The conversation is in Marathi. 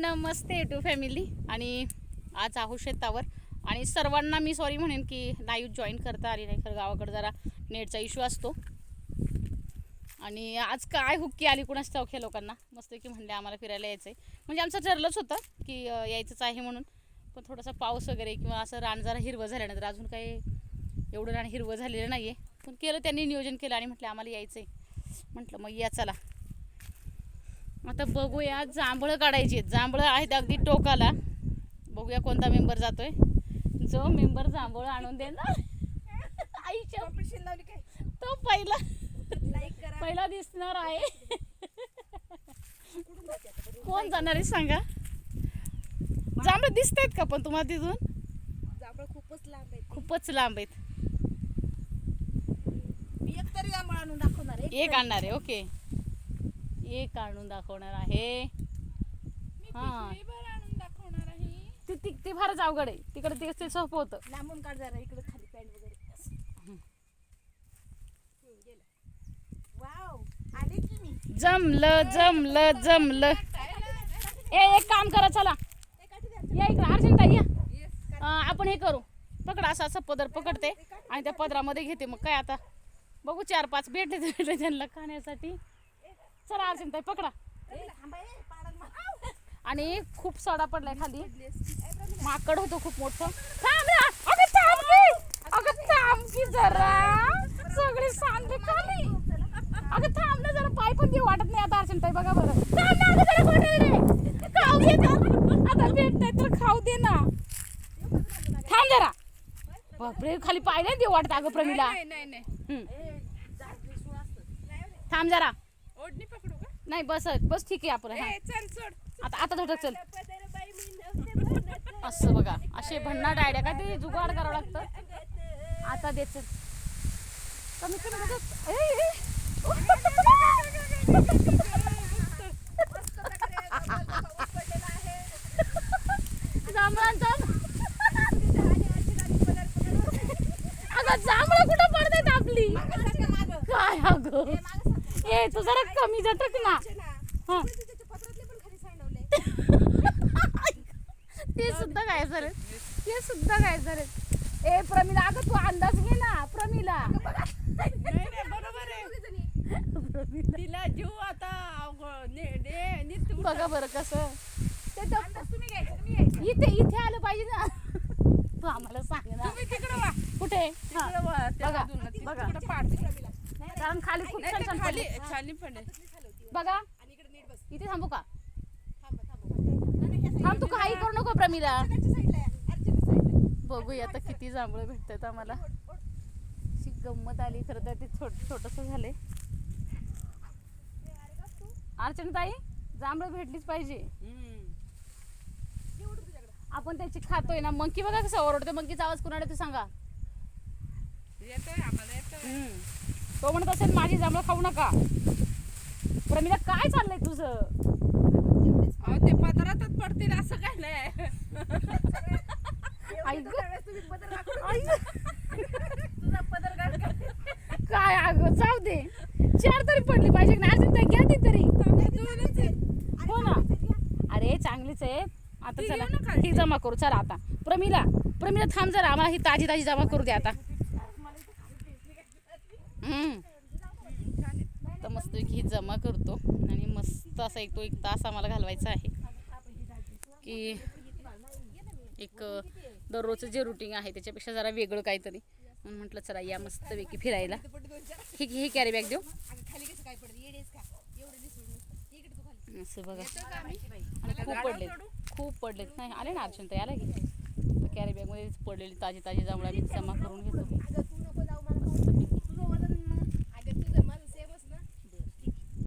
नमस्ते टू फॅमिली आणि आज आहो शेतावर. आणि सर्वांना मी सॉरी म्हणेन की लाईव्ह जॉईन करता आली नाही खरं गावाकडे जरा नेटचा इश्यू असतो. आणि आज काय हुक्की आली कुणाच चौख्या लोकांना? मस्त की म्हणले आम्हाला फिरायला यायचं आहे म्हणजे आमचं ठरलंच होतं की यायचंच आहे म्हणून. पण थोडासा पाऊस वगैरे किंवा असं रान जरा हिरवं झाल्यानंतर अजून काही एवढं रान हिरवं झालेलं नाही आहे पण केलं त्यांनी नियोजन केलं आणि म्हटलं आम्हाला यायचं आहे म्हटलं मग या चला. आता बघूया जांभळं काढायची आहेत. जांभळं आहेत अगदी टोकाला. बघूया कोणता मेंबर जातोय. जो मेंबर जांभळं आणून देणार आईच्या. तो पहिला. पहिला दिसणार आहे? कोण जाणार आहे सांगा. जांभळं दिसत आहेत का पण तुम्हाला तिथून? जांभळं खूपच लांब आहे खूपच लांब आहेत. मी एक तरी जांभळ आणून दाखवणार आहे. एक आणणार आहे. ओके. एक आणून दाखवणार आहे. हा. आणून दाखवणार आहे. ती ती ते फारच अवघड आहे. तिकडे ते ते सोपं होतं. लांबून काढ जरा इकडे खाली पॅन्ट वगैरे. असं. हम्म, गेलं. वाव आले की मी. जमलं जमलं जमलं. ए एक काम करा चला. या इकडे अर्जंट या. अं, आपण हे करू. पकड असं असं पदर पकडते. आणि त्या पदरामध्ये घेते. मग काय आता? बघू चार पाच भेटले तर भेटले त्यांना खाण्यासाठी. चला पकडा ए, पाडाल मला. आणि खूप सडा पडलाय खाली. माकड होतो खूप मोठं. अगं थांब की. जरा. सगळी खाली. अगं थांब ना जरा. पाय पण देऊ वाटत नाही आता ताई बघा बरं. खाऊ दे तर खाऊ दे ना. थांब जरा. बापरे खाली पाय नाही देऊ वाटत अगं असतं. थांब जरा. ओढणी पकडू का नाही बस बस ठीक आहे आपण हा. ए चल सोड आता आता धडक चल मी नव्हते म्हणत. असं बघा असे भन्नाट आयडिया काय ते जुगाड करावं लागतं आता दे चल कमी कमी देतात. ए, ए. मस्त प्रकारे जांभळाचा पाऊस पडलेला आहे. जांभळांचा तिथे आणि आजी गाडी पदर पकडून. अगं जांभळं कुठं पडतायत आपली मागं सरका, मागं. काय अगं ए, मागं सरका. ए तू जरा कमी झटक ना. हा. ते सुद्धा काय झालं ते सुद्धा काय झालं ए प्रमिला अगं तू अंदाज घे ना प्रमिला नाही नाही बरोबर आहे दोघीजणी. प्रमिला तिला जीव आता बघा बरं कसं ते. इथे इथे आलं पाहिजे ना तू आम्हाला सांग ना तुम्ही तिकडं वा कुठे हा. बघा, बघा. कारण खाली खूप छान छान खाली पडले. खाली वर. बघा आणि इकडे नीट बस. इथे थांबू का थांबा, तू काही करू नको प्रमिला. बघूया आता किती जांभळं भेटतात आम्हाला. अशी गंमत आली खरं तर ते छोट छोटंसं तू. अर्चना ताई जांभळं भेटलीच पाहिजे हम्म. हे ओढ तुझ्याकडे. आपण त्याची खातोय ना मंकी बघा कसं ओरडते मंकीचा आवाज कुणाला ते सांगा येतोय आम्हाला येतोय तो म्हणत असेल माझी जांभळं खाऊ नका. प्रमिला काय चाललंय तुझं? अहो ते पदरातच पडतील असं काय नाही. आई गं. काय अगं जाऊ दे. चार तरी पडली पाहिजे. ना अर्जुन ताई घ्या ती तरी हो ना. अरे चांगलीच आहे. आता ती चला. घेऊ नका. ही जमा करू. चला आता. प्रमिला प्रमिला थांब जरा. आम्हाला ही ताजी ताजी जमा करू दे आता हम्म. तर मस्त ही जमा करतो आणि मस्त असा एक तो एक तास आम्हाला घालवायचा आहे. की एक दररोजचं जे रुटीन आहे त्याच्यापेक्षा जरा वेगळं काहीतरी. म्हणून म्हटलं चला या मस्तपैकी फिरायला. ही ही कॅरी बॅग देऊ. असं बघा. खूप पडलेत. खूप पडलेत. नाही आले ना अर्चन तर आला की? तर कॅरी बॅगमध्ये पडलेली ताजी ताजी जांभळा मी जमा करून घेतो.